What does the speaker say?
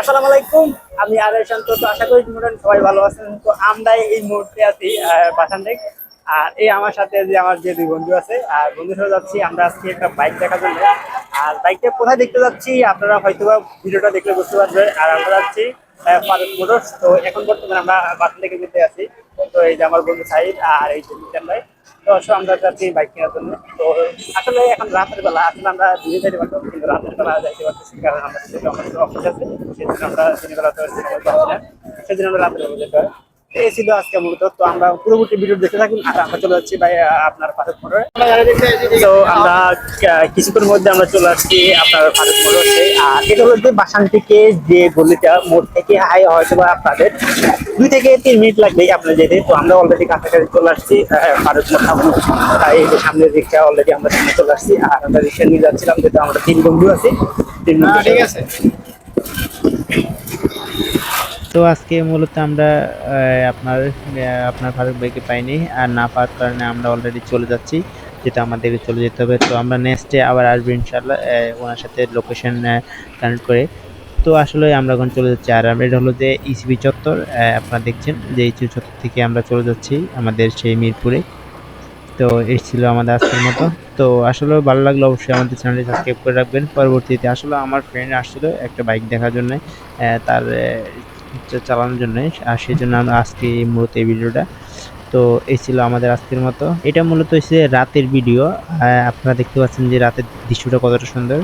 আসসালামু আলাইকুম। আমি আরে শান্ত। আশা করি মোটামুটি সবাই ভালো আছেন। তো আমরা এই মুহূর্তে আছি বাসানডেক আর এই আমার সাথে যে আমার যে দুই বন্ধু আছে, আর বন্ধুর সাথে যাচ্ছি, আমরা আজকে একটা বাইক দেখার জন্য। আর বাইকটা কোথায় দেখতে যাচ্ছি, আপনারা হয়তো বা ভিডিওটা দেখলে বুঝতে পারবেন আর আমরা যাচ্ছি ফারুক মোটরস। তো এখন বর্তমানে আমরা বাসান থেকে যেতে আছি। তো এই যে আমার বন্ধু সাইদ আর এই যে ভাই। তো অবশ্য আমরা যাচ্ছি বাইক কেনার জন্য। তো আসলে এখন রাতের বেলা, আসলে আমরা দিনে যাইতে পারতাম, কিন্তু রাতের বেলা যাইতে পারতেছি কারণ আমরা যেহেতু আমাদের অফিস আছে সেদিন আমরা দিনের বেলা তো যেতে পারছি না। সেজন্য আমরা রাতের যেতে হয়। এই ছিল আজকে মূলত। তো আমরা পূর্ববর্তী ভিডিও দেখতে থাকুন আর আমরা চলে যাচ্ছি ভাই আপনার ফারুক মোটরে তো আমরা আহ, কিছুক্ষণ মধ্যে আমরা চলে আসছি আপনার ফারুক মোটরে আর এটা হলো যে বাসান থেকে যে গলিটা মোড় থেকে হাই হয়তো বা আপনাদের দুই থেকে তিন মিনিট লাগবে আপনার যেতে। তো আমরা অলরেডি কাছাকাছি চলে আসছি ফারুক তাই এই যে সামনের রিক্সা অলরেডি আমরা সামনে চলে আসছি। আর আমরা রিক্সা নিয়ে যাচ্ছিলাম যেহেতু আমরা তিন বন্ধু আছি তিন বন্ধু ঠিক আছে। তো আজকে মূলত আমরা আপনার আপনার ফারুক ভাইকে পাইনি আর না পাওয়ার কারণে আমরা অলরেডি চলে যাচ্ছি যেটা আমাদেরকে চলে যেতে হবে। তো আমরা নেক্সটে আবার আসব ইনশাল্লাহ ওনার সাথে লোকেশন কানেক্ট করে। তো আসলে আমরা এখন চলে যাচ্ছি আর আমরা এটা হলো যে ইসিবি চত্বর আহ, আপনারা দেখছেন যে ইসিবি চত্বর থেকে আমরা চলে যাচ্ছি আমাদের সেই মিরপুরে। তো এই ছিল আমাদের আজকের মতো। তো আসলে ভালো লাগল অবশ্যই আমাদের চ্যানেলটি সাবস্ক্রাইব করে রাখবেন। পরবর্তীতে আসলে আমার ফ্রেন্ড আসছিল একটা বাইক দেখার জন্য তার চালানোর জন্য। আর সেই জন্য আমরা আজকে মূলত এই ভিডিওটা। তো এই ছিল আমাদের আজকের মতো। এটা মূলত হচ্ছে রাতের ভিডিও। আপনারা দেখতে পাচ্ছেন যে রাতের দৃশ্যটা কতটা সুন্দর।